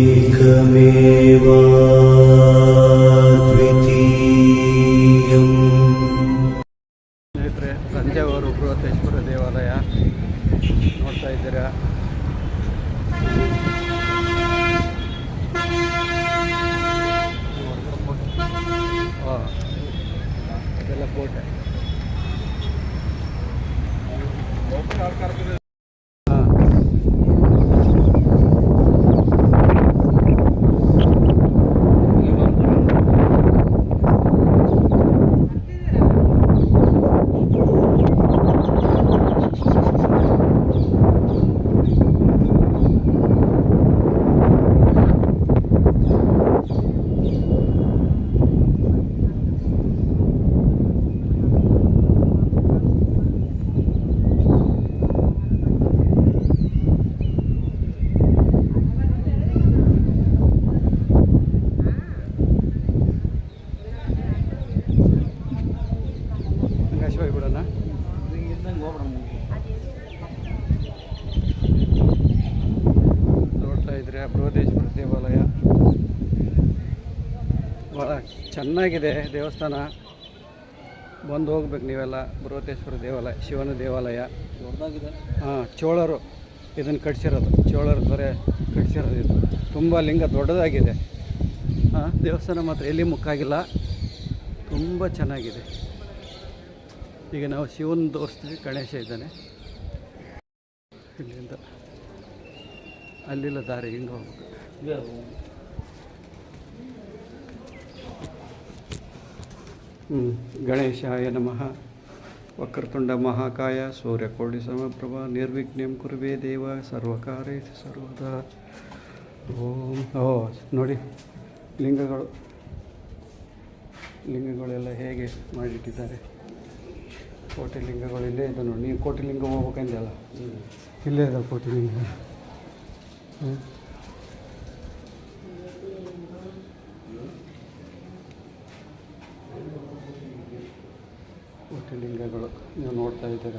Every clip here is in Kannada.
एकमेवा ਕਰਕੇ ಚೆನ್ನಾಗಿದೆ ದೇವಸ್ಥಾನ. ಬಂದು ಹೋಗ್ಬೇಕು ನೀವೆಲ್ಲ. ಬೃಹತೇಶ್ವರ ದೇವಾಲಯ ಶಿವನ ದೇವಾಲಯ. ದೊಡ್ಡದಾಗಿದೆ. ಹಾಂ ಚೋಳರು ಇದನ್ನು ಕಟ್ಸಿರೋದು. ಚೋಳರು ದೊರೆ ಕಟ್ಸಿರೋದು ಇದು. ತುಂಬ ಲಿಂಗ ದೊಡ್ಡದಾಗಿದೆ. ಹಾಂ ದೇವಸ್ಥಾನ ಮಾತ್ರ ಎಲ್ಲಿ ಮುಕ್ಕಾಗಿಲ್ಲ. ತುಂಬ ಚೆನ್ನಾಗಿದೆ. ಈಗ ನಾವು ಶಿವನ ತೋರಿಸ್ತೀವಿ ಗಣೇಶ ಇದ್ದಾನೆ. ಇಲ್ಲಿಂದ ಅಲ್ಲಿಲ್ಲ ದಾರಿ ಹಿಂಗೆ ಹೋಗ್ಬೇಕು. ಗಣೇಶಾಯ ನಮಃ. ವಕ್ರತುಂಡ ಮಹಾಕಾಯ, ಸೂರ್ಯಕೋಟಿ ಸಮಪ್ರಭ, ನಿರ್ವಿಘ್ನಂ ಕುರುವೇ ದೇವ ಸರ್ವಕಾರೇ ಸರ್ವದಾ. ಓಂ. ಓ, ನೋಡಿ, ಲಿಂಗಗಳು. ಲಿಂಗಗಳೆಲ್ಲ ಹೇಗೆ ಮಾಡಿಟ್ಟಿದ್ದಾರೆ? ಕೋಟೆ ಲಿಂಗಗಳು ಇಲ್ಲೇ ಇದೆ ನೋಡಿ. ನೀವು ಕೋಟೆ ಲಿಂಗ ಹೋಗ್ಬೇಕಂದಲ್ಲ ಇಲ್ಲೇ ಇದೆ ಕೋಟೆ ಲಿಂಗ ಹ್ಞೂ ಕೋಟೆ ಲಿಂಗಗಳು ನೀವು ನೋಡ್ತಾ ಇದ್ದೀರ?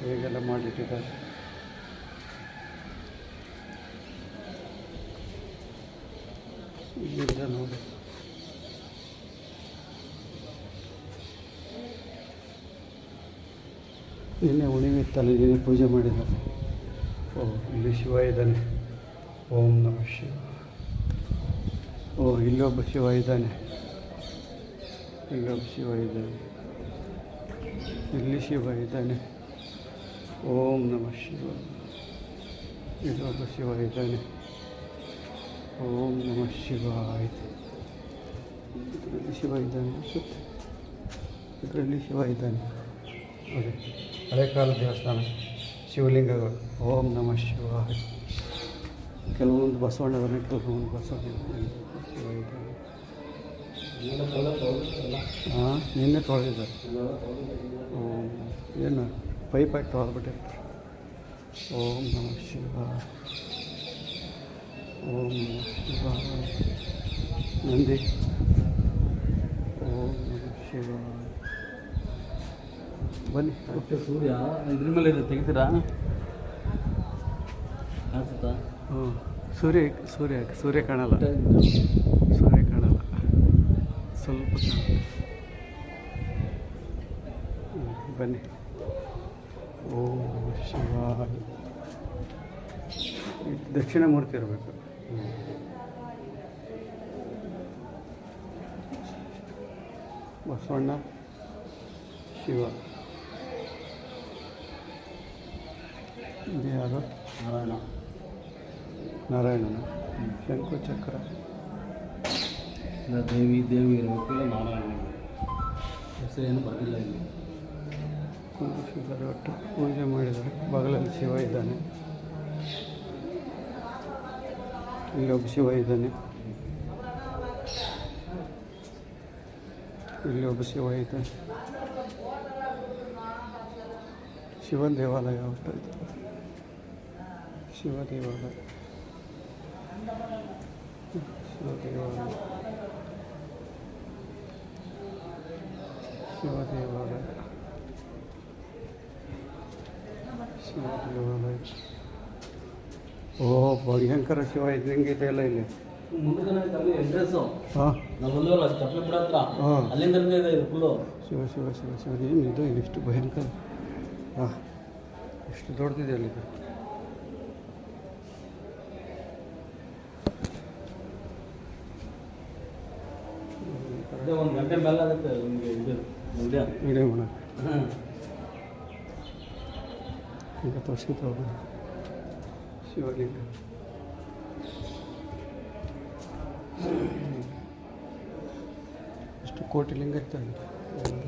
ಹೇಗೆಲ್ಲ ಮಾಡಿಟ್ಟಿದ್ದಾರೆ? ಇಲ್ಲಿಂದ ನೋಡಿ. ನಿನ್ನೆ ತಲೆ ನಿನ್ನೆ ಪೂಜೆ ಮಾಡಿದ್ದಾರೆ. ಓ ಇಲ್ಲಿ ಶಿವ ಇದ್ದಾನೆ ಓಂ ನಮಃ ಶಿವ ಓ ಇಲ್ಲೊಬ್ಬ ಶಿವ ಇದ್ದಾನೆ. ಇಲ್ಲೊಬ್ಬ ಶಿವ ಇದ್ದಾನೆ. ಇಲ್ಲಿ ಶಿವ ಇದ್ದಾನೆ. ಓಂ ನಮಃ ಶಿವ. ಇಲ್ಲೊಬ್ಬ ಶಿವ ಇದ್ದಾನೆ. ಓಂ ನಮಃ ಶಿವಾಯ. ಇದರಲ್ಲಿ ಶಿವ ಇದ್ದಾನೆ ಸುತ್ತ ಇದರಲ್ಲಿ ಶಿವ ಇದ್ದಾನೆ. ನೋಡಿ ಹಳೆ ಕಾಲ ದೇವಸ್ಥಾನ, ಶಿವಲಿಂಗಗಳು. ಓಂ ನಮಃ ಶಿವಾಯ. ಕೆಲವೊಂದು ಬಸವಣ್ಣದನ್ನು ಕೆಲವೊಂದು ಬಸವಣ್ಣ ಶಿವ ಇದ್ದಾನೆ. ಹಾಂ ನಿನ್ನೆ ತೊಳೆದಿದ್ದಾರೆ. ಓಂ ಏನು ಪೈಪ್ ಹಾಕಿ ತೊಳೆದ್ಬಿಟ್ಟಿರ್ತಾರೆ. ಓಂ ನಮ ಶಿವ ಓಂ ನಮ ಶಿವ ನಂದಿ. ಓಂ ನಮ ಶಿವ ಬನ್ನಿ. ಓಕೆ ಸೂರ್ಯ ಇದ್ರ ಮೇಲೆ ಇದೆ ತೆಗಿತೀರಾ? ಕಾಣಿಸುತ್ತಾ? ಹ್ಞೂ ಸೂರ್ಯ ಸೂರ್ಯ ಸೂರ್ಯ ಕಾಣಲ್ಲ. ಸೂರ್ಯ ಕಾಣಲ್ಲ. ಸ್ವಲ್ಪ ಬನ್ನಿ. ಓ ಶಿವ. ದಕ್ಷಿಣ ಮೂರ್ತಿ ಇರಬೇಕು. ಬಸವಣ್ಣ ಶಿವ. ಯಾರು? ನಾರಾಯಣ. ನಾರಾಯಣನ. ಶಂಕು ಚಕ್ರ ಇಲ್ಲ ದೇವಿ ದೇವಿ ಇರಬೇಕು ಇಲ್ಲ ನಾರಾಯಣ ಹೆಸರೇನು ಬರಲಿಲ್ಲ ಇಲ್ಲಿ. ಒಟ್ಟು ಪೂಜೆ ಮಾಡಿದರೆ ಬಗಲಲ್ಲಿ ಶಿವ ಇದ್ದಾನೆ. ಇಲ್ಲಿ ಒಬ್ಬ ಶಿವ ಇದ್ದಾನೆ. ಇಲ್ಲಿ ಒಬ್ಬ ಶಿವ ಇದ್ದಾನೆ. ಶಿವನ ದೇವಾಲಯ ಒಟ್ಟು ಶಿವ ದೇವಾಲಯ. ಶಿವ ದೇವಾಲಯ. ಶಿವ ಶಿವ ಭಯಂಕರ ಶಿವ ಇದ್ದಂಗೆ ಇದೆಯಲ್ಲ ಇಲ್ಲಿ. ಶಿವ ಶಿವ ಶಿವ ಶಿವ ಇದು ಇಷ್ಟು ಭಯಂಕರ. ಹಾಂ ಎಷ್ಟು ದೊಡ್ಡದಿದೆ ಅಲ್ಲಿ. ಭೂಷಿತವಾದ ಶಿವಲಿಂಗ ಎಷ್ಟು ಕೋಟಿ ಲಿಂಗ ಇದ್ದಾಗಿದೆ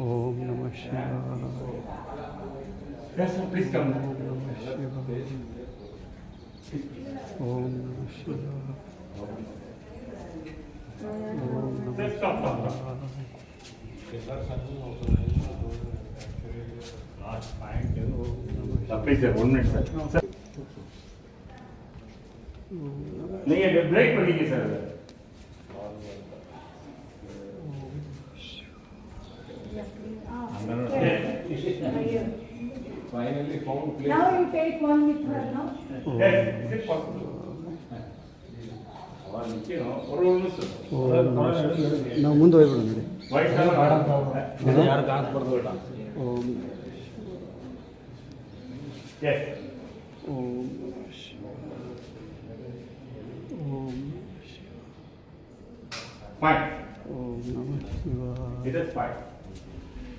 ओम नमः शिवाय। प्लीज़ कम ओम नमः शिवाय। ओम नमः शिवाय। ओम नमः शिवाय। नहीं break sir finally found play now you take 1 Mitra no does it possible our Mitra no old miss now ಮುಂದೆ ಹೋಗಿಬಿಡೋಣ ಬಿ ವೈಟ್ ಅಲ್ಲ ಆಡೋದು ಯಾರು ಕಾನ್ಕ್ ಮಾಡ್ತಾರೋ ಡೆಸ್ ಓಹ್ ಫೈಟ್ ಡೆಸ್ ಫೈಟ್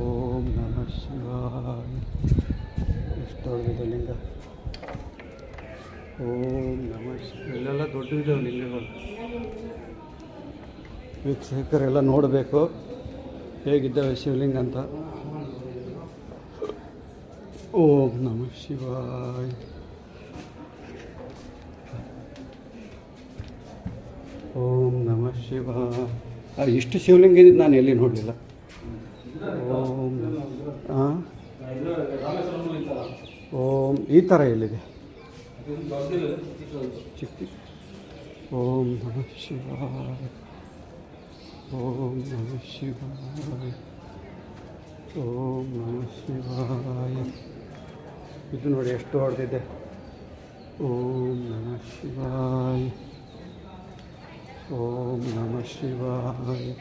ಓಂ ನಮಃ ಶಿವಾಯ. ಎಷ್ಟು ದೊಡ್ಡದಿದೆ ಲಿಂಗ? ಓಂ ನಮಃ ಇಲ್ಲೆಲ್ಲ ದೊಡ್ಡದಿದ್ದಾವೆ ಲಿಂಗಗಳು. ವೀಕ್ಷಕರೆಲ್ಲ ನೋಡಬೇಕು ಹೇಗಿದ್ದಾವೆ ಶಿವಲಿಂಗ ಅಂತ. ಓಂ ನಮಃ ಶಿವಾಯ. ಓಂ ನಮಃ ಶಿವಾಯ. ಆ, ಇಷ್ಟು ಶಿವಲಿಂಗ ನಾನು ಎಲ್ಲಿ ನೋಡಲಿಲ್ಲ ಓಂ ಹಾಂ ಇದು ರಾಮೇಶ್ವರಂ ಇತ್ತಲ್ಲ ಓಂ ಈ ಥರ ಎಲ್ಲಿದೆ? ಚಿಕ್ಕ ಓಂ ನಮಃ ಶಿವಾಯ. ಓಂ ನಮಃ ಶಿವಾಯ. ಓಂ ನಮಃ ಶಿವಾಯ. ಇದು ನೋಡಿ ಎಷ್ಟು ಹೊಡೆದಿದೆ ಓಂ ನಮಃ ಶಿವಾಯ. ಓಂ ನಮಃ ಶಿವಾಯ.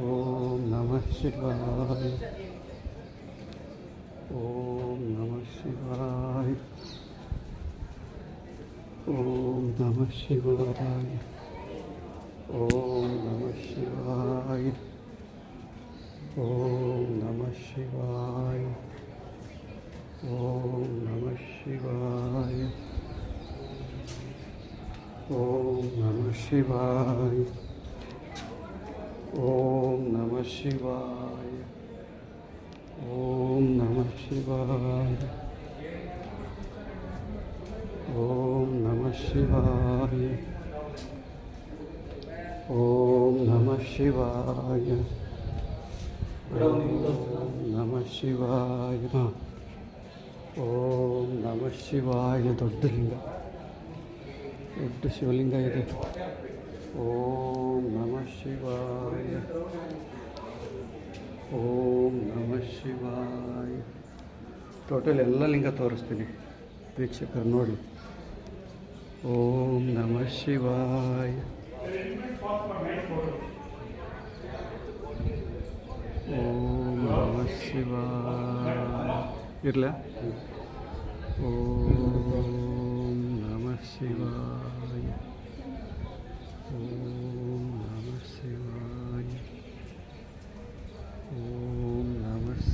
ಓಂ ನಮಃ ಶಿವಾಯ. おーム・しマ・い。おァラしオい。お・ナマ・しヴい。おイオしム・い。お・シヴしラい。おーム・しマ・い。おァラしオいム・ナマ・シヴァ・ ஓம் நம சிவாய ஓம் நம சிவாய ஓம் நம சிவாய ஓம் நம சிவாய ஓம் நம சிவாய ದೊಡ್ಡಲಿಂಗ ದೊಡ್ಡ ಶಿವಲಿಂಗ ಇದೆ ಓಂ ನಮ ಶಿವಾಯ ಓಂ ಶಿವಾಯ. ಟೋಟಲ್ ಎಲ್ಲ ಲಿಂಗ ತೋರಿಸ್ತೀನಿ. ವೀಕ್ಷಕರು ನೋಡಿ. ಓಂ ನಮ ಶಿವಾಯ. ಓಂ ನಮ ಶಿವಾಯ. ಇರಲ? ಓಂ ನಮ ಶಿವಾಯ. ಓಂ ನಮ ಶಿವಾಯ.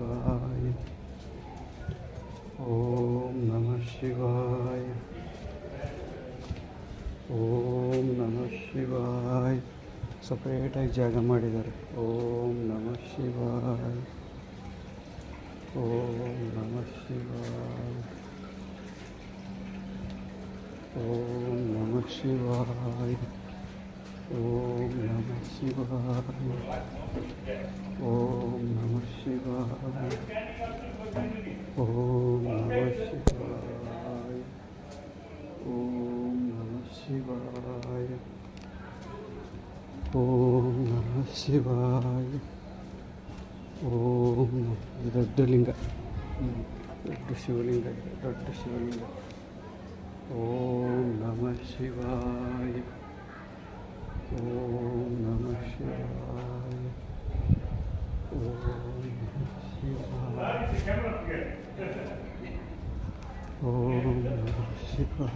ಶಿವಾಯ ಓಂ ನಮ ಶಿವಾಯ ಓಂ ನಮ ಶಿವಾಯ ಸಪ್ರೇಟಾಗಿ ಜಾಗ ಮಾಡಿದ್ದಾರೆ ಓಂ ನಮ ಶಿವಾಯ ಓಂ ನಮ ಶಿವಾಯ ಓಂ ನಮ ಶಿವಾಯ ஓம் நம சிவாய ஓம் நம சிவாய ஓம் நம சிவாய ஓம் நம சிவாய ஓம் நம சிவாய ஓம் நம ரெட்டுலிங்க ரெட்டு சிவலிங்க ரெட்டு சிவலிங்க ஓம் நம சிவாய ಓಂ ನಮಃ ಶಿವಾಯ. ಓಂ ನಮಃ ಶಿವಾಯ. ಓಂ ನಮ ಶಿವಾಯ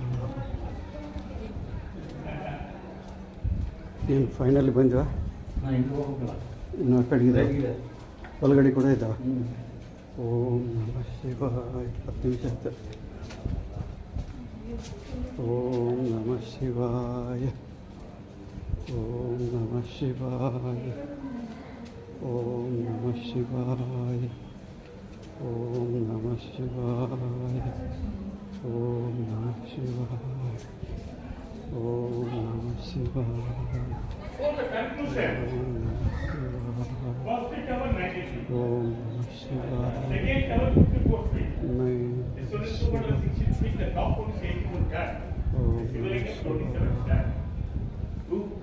ಏನು ಫೈನಲಿ ಬಂದ್ವಾ? ಇನ್ನು ಆ ಕಡೆ ಇದೆ ಒಳಗಡೆ ಕೂಡ ಇದ್ದಾವೆ? ಓಂ ನಮಃ ಶಿವಾಯ. ಹತ್ತು ನಿಮಿಷ ಆಯ್ತು. ಓಂ ನಮಃ ಶಿವಾಯ. ओम नमः शिवाय ओम नमः शिवाय ओम नमः शिवाय ओम नमः शिवाय ओम नमः शिवाय ओम नमः शिवाय मैं ओम नमः शिवाय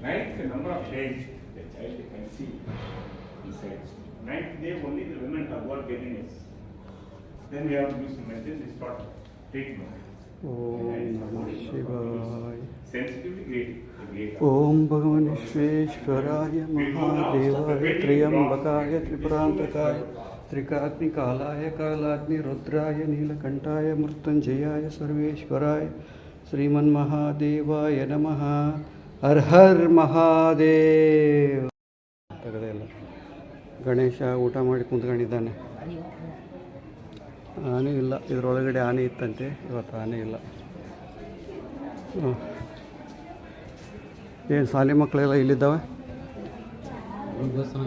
Ninth, the number of eggs the child can see inside. Ninth day, only the women are work getting eggs. Then we have to use medicine, this part treatment. ओम भगवान विश्वेश्वराय महादेवाय त्रियंबकाय त्रिपुरांतकाय त्रिकाग्नि कालाय कालाग्नि रुद्राय नीलकंठाय मृत्युंजयाय सर्वेश्वराय श्रीमन्महादेवाय नमः ಕಾಲಾಗ್ನಿ ರುದ್ರಾಯ ನೀಲಕಂಠಾಯ ಮೃತ್ಯುಂಜಯಾಯ ಸರ್ವೇಶ್ವರಾಯ ಶ್ರೀಮನ್ಮಹಾದೇವಾಯ ನಮಃ ಹರ್ ಹರ್ ಮಹಾದೇವ್. ತೆಗೆದೇ ಇಲ್ಲ ಗಣೇಶ ಊಟ ಮಾಡಿ ಕುಂತ್ಕೊಂಡಿದ್ದಾನೆ. ಆನೆ ಇಲ್ಲ ಇದರೊಳಗಡೆ ಆನೆ ಇತ್ತಂತೆ ಇವತ್ತು ಆನೆ ಇಲ್ಲ. ಏನು ಶಾಲೆ ಮಕ್ಕಳೆಲ್ಲ ಇಲ್ಲಿದ್ದಾವೆ ಒಂದು ದೇವಸ್ಥಾನ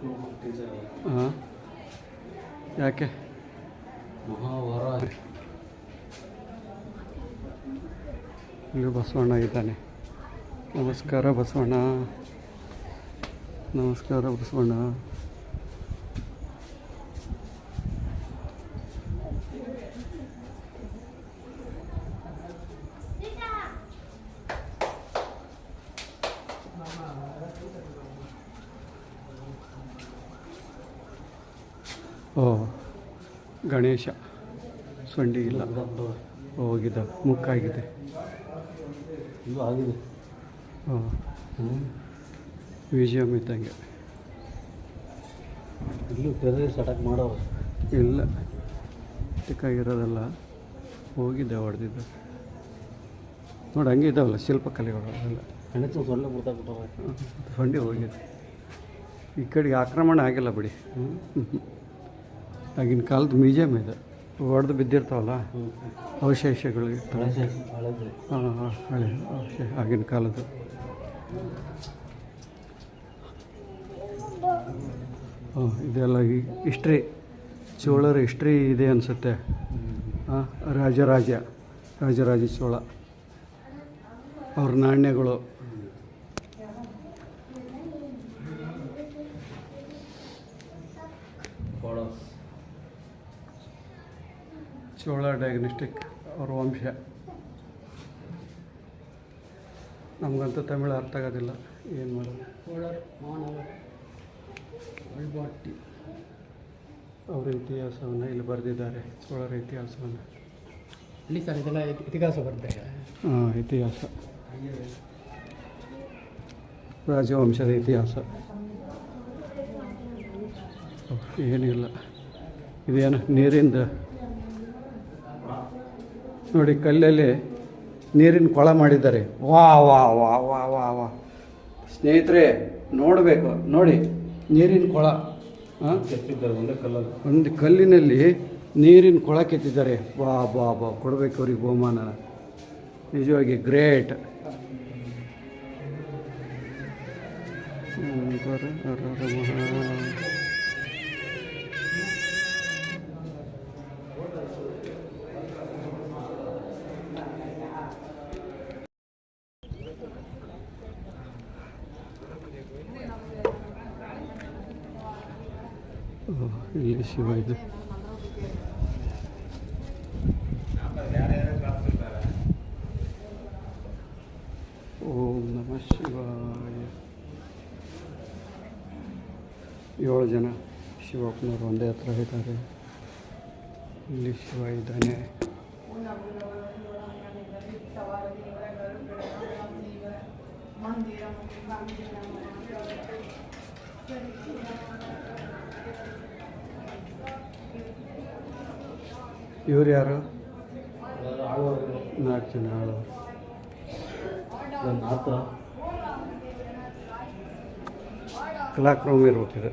ಹಾಂ. ಯಾಕೆ? ಮಹಾವರ ಇಲ್ಲಿ ಬಸವಣ್ಣ ಇದ್ದಾನೆ. ನಮಸ್ಕಾರ ಬಸವಣ್ಣ. ನಮಸ್ಕಾರ ಬಸವಣ್ಣ ಓ ಗಣೇಶ ಸೊಂಡಿ ಇಲ್ಲ. ಹೋಗಿದೆ ಮುಕ್ಕಾಗಿದೆ. ಆಗಿದೆ. ಹಾಂ. ಮ್ಯೂಸಿಯಮ್ ಇದ್ದಂಗೆ. ಇಲ್ಲೂ ಟೆರರಿಸ್ಟ್ ಅಟ್ಯಾಕ್ ಮಾಡೋ ಇಲ್ಲ. ಚಿಕ್ಕಾಗಿರೋದಲ್ಲ ಹೋಗಿದ್ದೆ ಹೊಡೆದಿದ್ದೆ. ನೋಡಿ ಹಂಗೆ ಇದ್ದಾವಲ್ಲ ಶಿಲ್ಪಕಲೆಗಳು ಅವೆಲ್ಲ ಹೆಣಚು ಸೊಳ್ಳೆ ಬಿಡ್ತಾ ಸೊಂಡಿ ಹೋಗಿದೆ. ಈ ಕಡೆಗೆ ಆಕ್ರಮಣ ಆಗಿಲ್ಲ ಬಿಡಿ. ಹ್ಞೂ ಆಗಿನ ಕಾಲದ ಮ್ಯೂಸಿಯಮ್ ಇದೆ. ಹೊಡೆದು ಬಿದ್ದಿರ್ತಾವಲ್ಲ? ಅವಶೇಷಗಳು ಇರ್ತವೆ ಹಾಂ ಹಾಂ ಹಳೆ ಅವಶೇಷ ಆಗಿನ ಕಾಲದ್ದು. ಹಾಂ ಇದೆಲ್ಲ ಹಿಸ್ಟ್ರಿ ಚೋಳರ ಹಿಸ್ಟ್ರಿ ಇದೆ ಅನಿಸುತ್ತೆ. ಹಾಂ ರಾಜರಾಜ ರಾಜರಾಜ ಚೋಳ. ಅವ್ರ ನಾಣ್ಯಗಳು. ಚೋಳ ಡಯಾಗ್ನೋಸ್ಟಿಕ್ ಅವ್ರ ವಂಶ. ನಮಗಂತೂ ತಮಿಳು ಅರ್ಥ ಆಗೋದಿಲ್ಲ ಏನು ಮಾಡೋದು. ಅಳ್ಬಾಟಿ ಅವರ ಇತಿಹಾಸವನ್ನು ಇಲ್ಲಿ ಬರೆದಿದ್ದಾರೆ ಚೋಳರ ಇತಿಹಾಸವನ್ನು. ಇಲ್ಲಿ ಸರ್ ಇದೆಲ್ಲ ಇತಿಹಾಸ ಬರ್ತದೆ ಹಾಂ ಇತಿಹಾಸ. ರಾಜವಂಶದ ಇತಿಹಾಸ. ಏನಿಲ್ಲ. ಇದೇನು ನೀರಿಂದ ನೋಡಿ ಕಲ್ಲಲ್ಲಿ ನೀರಿನ ಕೊಳ ಮಾಡಿದ್ದಾರೆ. ವಾ ವಾ ವಾ ವಾ ವಾ ವಾ. ಸ್ನೇಹಿತರೆ ನೋಡಬೇಕು. ನೋಡಿ ನೀರಿನ ಕೊಳ ಹಾಂ? ಕೆತ್ತಿದ್ದಾರೆ ಒಂದೇ ಕಲ್ಲಲ್ಲಿ. ಒಂದು ಕಲ್ಲಿನಲ್ಲಿ ನೀರಿನ ಕೊಳ ಕೆತ್ತಿದ್ದಾರೆ. ವಾ ಬಾ ಬಾ ಕೊಡಬೇಕು ಅವ್ರಿಗೆ ಬಹುಮಾನ. ನಿಜವಾಗಿ ಗ್ರೇಟ್. ಶಿವ ಇದೆ ಓಂ ನಮ ಶಿವಾಯ ಏಳು ಜನ ಶಿವಪ್ಪನವರು ಒಂದೇ ಹತ್ರ ಇದ್ದಾರೆ ಇಲ್ಲಿ ಶಿವ ಇದ್ದಾನೆ ಇವ್ರು ಯಾರು? ನಾಲ್ಕು ಜನ ಆಳು ಕ್ಲಾಕ್ ರೂಮ್ ಇರ್ಬೇಕಿದೆ.